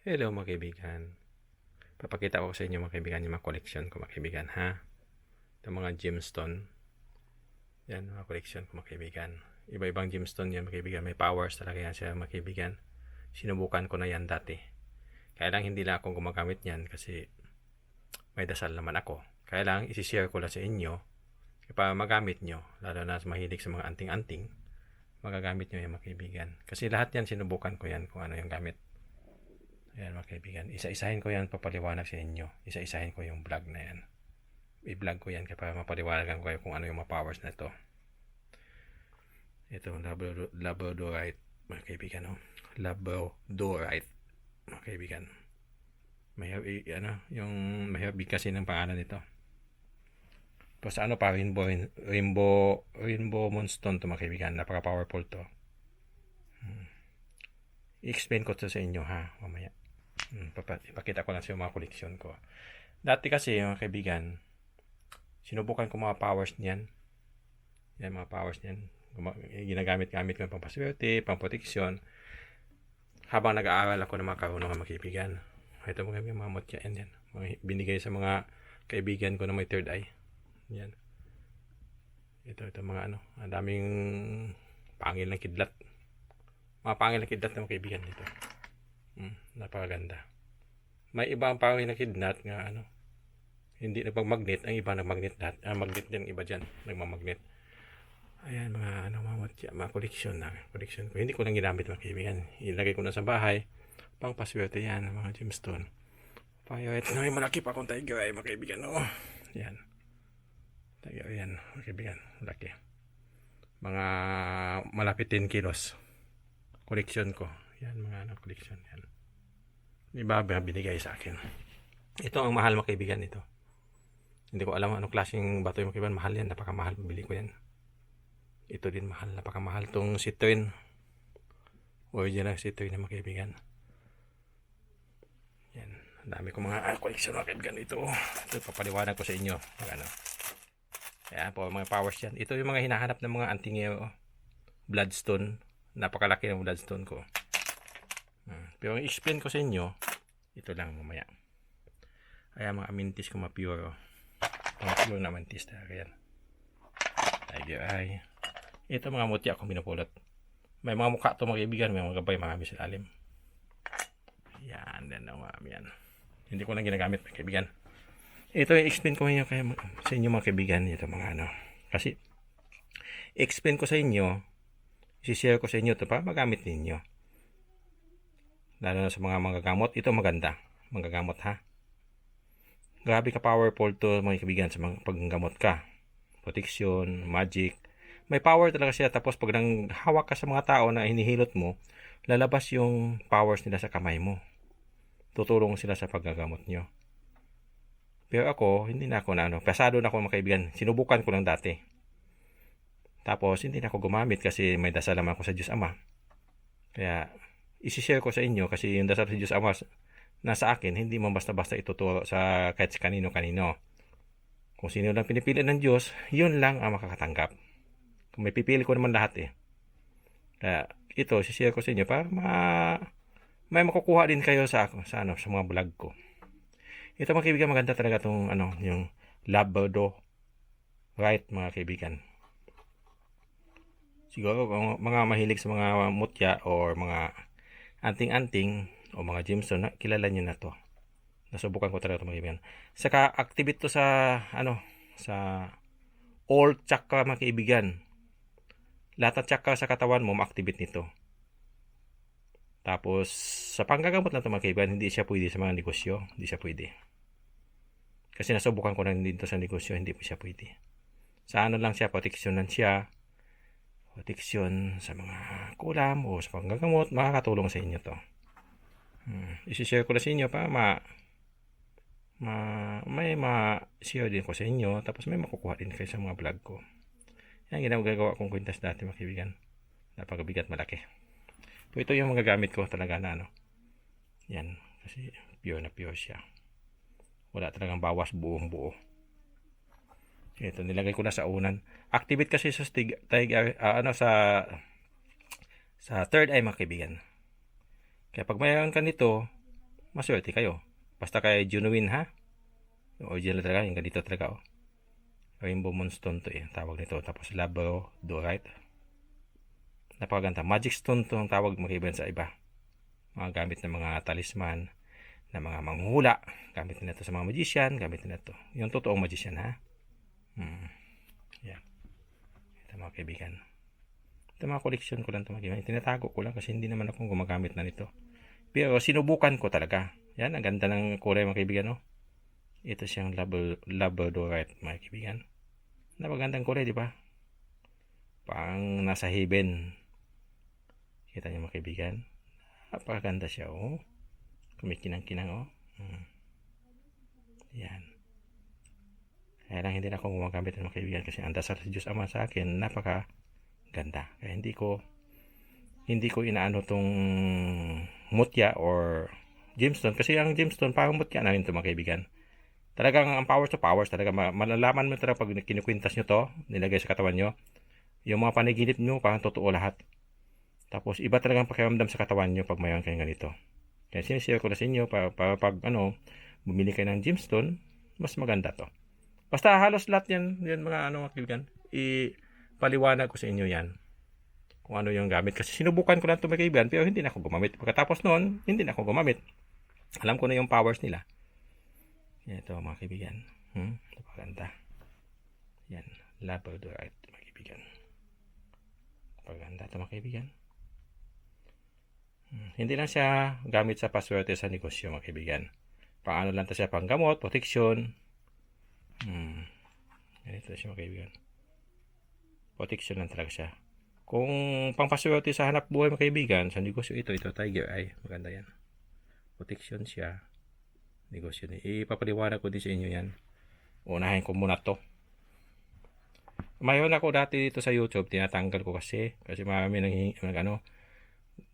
Hello mga kaibigan. Papakita ko sa inyo mga kaibigan yung mga collection ko mga kaibigan ha. Yung mga gemstone. Yan mga collection ko mga kaibigan. Iba-ibang gemstone yan mga kaibigan. May powers talaga yan siya mga kaibigan. Sinubukan ko na yan dati. Kaya lang hindi lang ako gumagamit yan kasi may dasal naman ako. Kaya lang isi-share ko lang sa inyo. Kaya magamit nyo, lalo na mahilig sa mga anting-anting, magagamit nyo yan mga kaibigan. Kasi lahat yan sinubukan ko yan kung ano yung gamit. Ayan mga kaibigan. Isa-isahin ko yan papaliwanag sa inyo. Isa-isahin ko yung vlog na yan. I-vlog ko yan kaya mapaliwanagan ko kayo kung ano yung mga powers na ito. Ito, Labrador- Labradorite mga kaibigan. No? Labradorite mga kaibigan. Mahirap, ano, yung mahirap bigkasin ng pangalan nito. Tapos ano pa, rainbow, rainbow, rainbow moonstone to mga kaibigan. Napaka-powerful to. Hmm. I-explain ko to sa inyo ha, mamaya. Hmm, ipakita ko lang sa mga koleksyon ko. Dati kasi, mga kaibigan, sinubukan ko mga powers niyan. Yan, mga powers niyan. Ginagamit-gamit ko pang paswerte, pang proteksyon. Habang nag-aaral ako ng mga karunungan mga kaibigan. Ito mga mga mutya yan, yan. Mga binigay sa mga kaibigan ko na may third eye. Yan. Ito, ito mga ano. Ang daming pangil ng kidlat. Mga pangil ng kidlat ng mga kaibigan dito. Hmm, napakaganda. May iba ang pangil ng kidlat nga ano. Hindi nagpag-magnet. Ang iba nag-magnet lahat. Ah, magnet din iba dyan. Nagmamagnet. Ayan, mga ano, mga, mutya, mga koleksyon na. Koleksyon ko. Hindi ko lang ginamit mga kaibigan. Ilagay ko na sa bahay. Pang paswerte yan, mga gemstone. Violet. No, malaki pa akong tiger ay mga kaibigan. Oh. Yan. Tiger yan, mga kaibigan. Laki. Mga malapit 10 kilos. Koleksyon ko. Yan, mga ano, koleksyon. Yan. Iba ba binigay sa akin. Ito ang mahal mga kaibigan ito. Hindi ko alam anong klaseng bato yung kaibigan. Mahal yan. Napakamahal. Bili ko yan. Ito din mahal. Napakamahal tong citroen. Original citroen na mga kaibigan. Yan. Ang dami ko mga koleksyon mga kaibigan ito. Ito papaliwanag ko sa inyo. Pag ano. Ayan po, mga powers yan. Ito yung mga hinahanap ng mga antingero. Bloodstone. Napakalaki ng bloodstone ko. Pero ang explain ko sa inyo, ito lang mamaya. Ayan mga amintis ko mapure. Mga pure na amintis talaga yan. Tiger eye. Ito mga mutya akong pinupulot. May mga mukha to mga kaibigan, may mga gabay, mga sa ilalim. Yan, yan ang mga yan. Hindi ko lang ginagamit mga kaibigan. Ito i-explain ko inyo kaya sa inyo mga kaibigan ito mga ano. Kasi explain ko sa inyo, i-share ko sa inyo to para magamit ninyo. Lalo na sa mga manggagamot, ito maganda. Manggagamot ha. Grabe ka powerful to mga kaibigan sa mga paggamot ka. Protection, magic. May power talaga siya tapos pag nang hawak ka sa mga tao na hinihilot mo, lalabas yung powers nila sa kamay mo. Tutulong sila sa paggagamot nyo. Pero ako, hindi na ako na ano. Pasado na ako mga kaibigan. Sinubukan ko lang dati. Tapos, hindi na ako gumamit kasi may dasal naman ako sa Diyos Ama. Kaya, isi-share ko sa inyo kasi yung dasal sa Diyos Ama nasa akin, hindi mo basta-basta ituturo sa kahit sa kanino-kanino. Kung sino lang pinipili ng Diyos, yun lang ang makakatanggap. Kung may pipili ko naman lahat eh. Kaya, ito, isi-share ko sa inyo para ma may makukuha din kayo sa ako sa ano sa mga vlog ko. Ito mga kaibigan, maganda talaga itong ano, yung Labrador right mga kaibigan. Siguro kung mga mahilig sa mga mutya or mga anting-anting o mga gemstone, na, kilala nyo na to. Nasubukan ko talaga ito mga kaibigan. Saka activate to sa ano, sa all chakra mga kaibigan. Lahat ng chakra sa katawan mo, ma-activate nito. Tapos, sa panggagamot lang ito mga kaibigan, hindi siya pwede sa mga negosyo. Hindi siya pwede. Kasi nasubukan ko na dito sa negosyo, hindi po siya pwede. Sa ano lang siya, proteksyonan siya. Proteksyon sa mga kulam o sa panggagamot, makakatulong sa inyo to. Hmm. Isishare ko na sa inyo para ma, ma may ma-share din ko sa inyo tapos may makukuha din kayo sa mga vlog ko. Yan ginagawa kong kwintas dati mga kaibigan. Napakabigat malaki. So, ito yung mga gamit ko talaga na ano. Yan. Kasi pure na pure siya. Wala talagang bawas buong buo. Ito, nilagay ko na sa unan. Activate kasi sa stig, tiger, ah, ano, sa sa third eye mga kaibigan. Kaya pag mayroon ka nito, maswerte kayo. Basta kay genuine ha. Yung original talaga, yung ganito talaga oh. Rainbow Moonstone to eh, tawag nito. Tapos Labradorite. Napakaganda. Magic Stone to ang tawag magkaiban sa iba. Mga gamit ng mga talisman, na mga manghula. Gamit nila to sa mga magician, gamit nila to. Yung totoong magician ha. Hmm. Yan. Ito mga kaibigan. Ito mga collection ko lang ito mga kaibigan. Tinatago ko lang kasi hindi naman ako gumagamit na nito. Pero sinubukan ko talaga. Yan, ang ganda ng kulay mga kaibigan, no? Ito siyang Labra- Labradorite, mga kaibigan. Napagandang kulay, di ba? Pang nasa heaven. Kita niyo mga kaibigan? Napakaganda siya, oh. Kumikinang-kinang, oh. Hmm. Yan. Kaya lang hindi na ako gumagamit ng kaibigan kasi ang dasal sa Diyos Ama sa akin, napaka ganda. Kaya hindi ko hindi ko inaano tong mutya or gemstone kasi ang gemstone parang mutya na rin ito mga kaibigan. Talagang ang powers to powers talaga ma- malalaman mo talaga pag kinukwintas nyo to, nilagay sa katawan nyo. Yung mga panaginip nyo parang totoo lahat. Tapos iba talagang pakiramdam sa katawan nyo pag mayroon kayong ganito. Kaya sinishare ko na sa inyo para, para pag ano, bumili kayo ng gemstone, mas maganda to. Basta halos lahat yan, yan mga ano mga kaibigan, ipaliwanag ko sa inyo yan kung ano yung gamit. Kasi sinubukan ko lang ito kaibigan, pero hindi na ako gumamit. Pagkatapos noon, hindi na ako gumamit. Alam ko na yung powers nila. Ito mga kaibigan. Hmm? Napaganda. Yan. Labradorite mga kaibigan. Napaganda ito mga kaibigan. Hmm. Hindi lang siya gamit sa paswerte sa negosyo mga kaibigan. Paano lang ito siya panggamot, protection. Hmm. Ganito siya mga kaibigan. Protection lang talaga siya. Kung pangpaswerte sa hanap buhay mga kaibigan, sa negosyo ito, ito tiger eye. Maganda yan. Protection siya. Negosyo ni. Ipapaliwanag ko din sa inyo yan. Unahin ko muna to. Mayroon ako dati dito sa YouTube, tinatanggal ko kasi. Kasi marami nang, nang ano,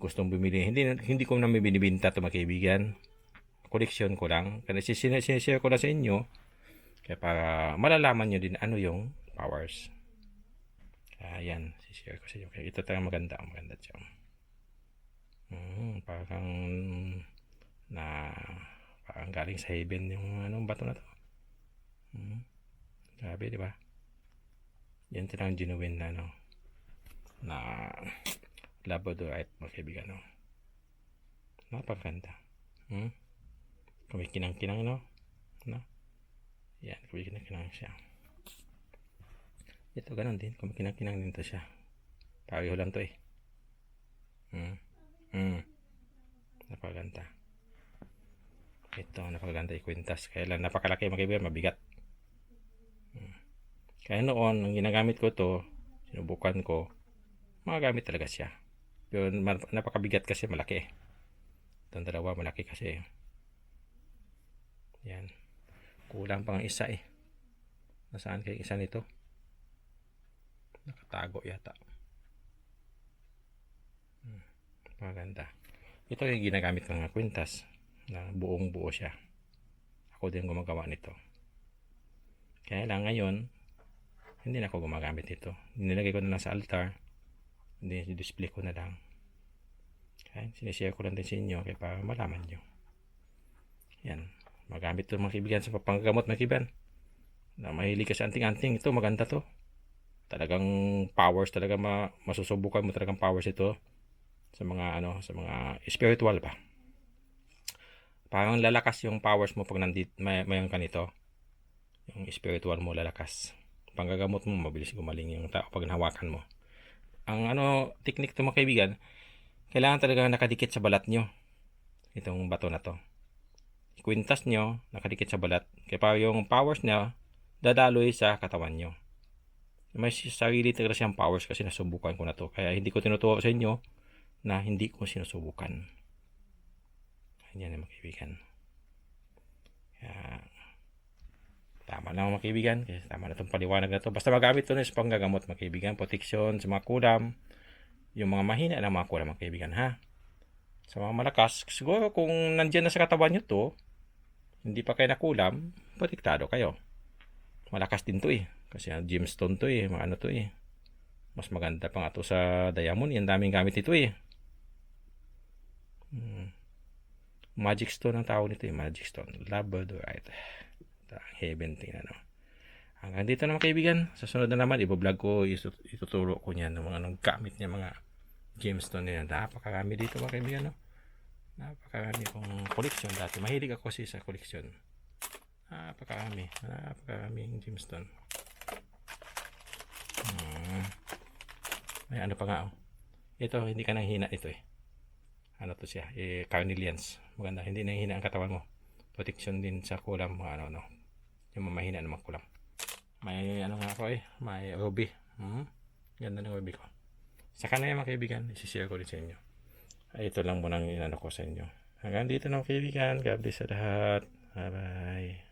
gustong bumili. Hindi, hindi ko namin binibinta to mga kaibigan. Collection ko lang. Kasi sin- sinishare ko na sa inyo. Kaya para malalaman nyo din ano yung powers. Kaya yan, sishare ko sa inyo. Kaya ito talaga maganda. Maganda siya. Hmm, parang na parang galing sa heaven yung anong bato na to. Hmm. Grabe, di ba? Yan talagang genuine na ano na labradorite mga kaibigan no. Napakaganda. Hmm? Kumikinang-kinang no? No? Yan, kumikinang-kinang siya. Ito ganun din, kumikinang-kinang din to siya. Pareho lang to eh. Hmm. Hmm. Napakaganda. Ito, napakaganda ikwintas. Kaya lang napakalaki mga kaibigan, mabigat. Hmm. Kaya noon, ang ginagamit ko to, sinubukan ko, magagamit talaga siya. Pero napakabigat kasi malaki. Itong dalawa malaki kasi. Yan. Kulang pang isa eh. Nasaan kaya isa nito? Nakatago yata. Hmm. Maganda. Ito yung ginagamit ng kwintas na buong buo siya. Ako din gumagawa nito. Kaya lang ngayon, hindi na ako gumagamit ito. Nilagay ko na lang sa altar. Hindi, display ko na lang. Kaya sinishare ko lang din sa inyo kaya para malaman nyo. Yan. Magamit ito mga kaibigan sa panggamot mga kaibigan. Na mahilig ka sa anting-anting. Ito maganda to. Talagang powers talaga ma masusubukan mo talagang powers ito sa mga ano sa mga spiritual ba parang lalakas yung powers mo pag nandit may mayon ka nito yung spiritual mo lalakas panggagamot mo mabilis gumaling yung tao pag nahawakan mo ang ano technique to mga kaibigan kailangan talaga nakadikit sa balat nyo itong bato na to kwintas nyo nakadikit sa balat. Kaya pa yung powers niya dadaloy sa katawan nyo. May sarili talaga siyang powers kasi nasubukan ko na to. Kaya hindi ko tinuturo sa inyo na hindi ko sinusubukan. Yan ang mga kaibigan. Kaya tama na mga kaibigan. Kasi tama na itong paliwanag na to. Basta magamit to na sa panggagamot mga protection sa mga kulam. Yung mga mahina ng mga kulam mga kaibigan ha? Sa mga malakas siguro kung nandyan na sa katawan nyo to hindi pa kayo nakulam protektado kayo malakas din to eh kasi ang gemstone to eh ano to eh mas maganda pa nga to sa diamond yan daming gamit ito eh hmm. Magic stone ang tawag nito, yung magic stone. Labradorite. Ito, ang heaven tingnan, no? Hanggang dito naman kaibigan. Sa sunod na naman, ibablog ko, ituturo ko niyan ng mga nang gamit niya, mga gemstone niya. Napakarami dito mga kaibigan, no? Napakarami kong collection dati. Mahilig ako kasi sa collection. Napakarami. Napakaraming gemstone. Hmm. May ano pa nga, oh. Ito, hindi ka nang hina ito eh. Ano to siya? Eh, carnelians. Maganda. Hindi nang hina ang katawan mo. Protection din sa kulam. Mga ano, no. Yung mamahina naman kulam. May ano nga ako eh. May ruby. Hmm? Ganda ng ruby ko. Saka na yung mga kaibigan. Isishare ko rin sa inyo. Ay, ito lang muna ang inano ko sa inyo. Hanggang dito mga kaibigan. God bless sa lahat. Bye-bye.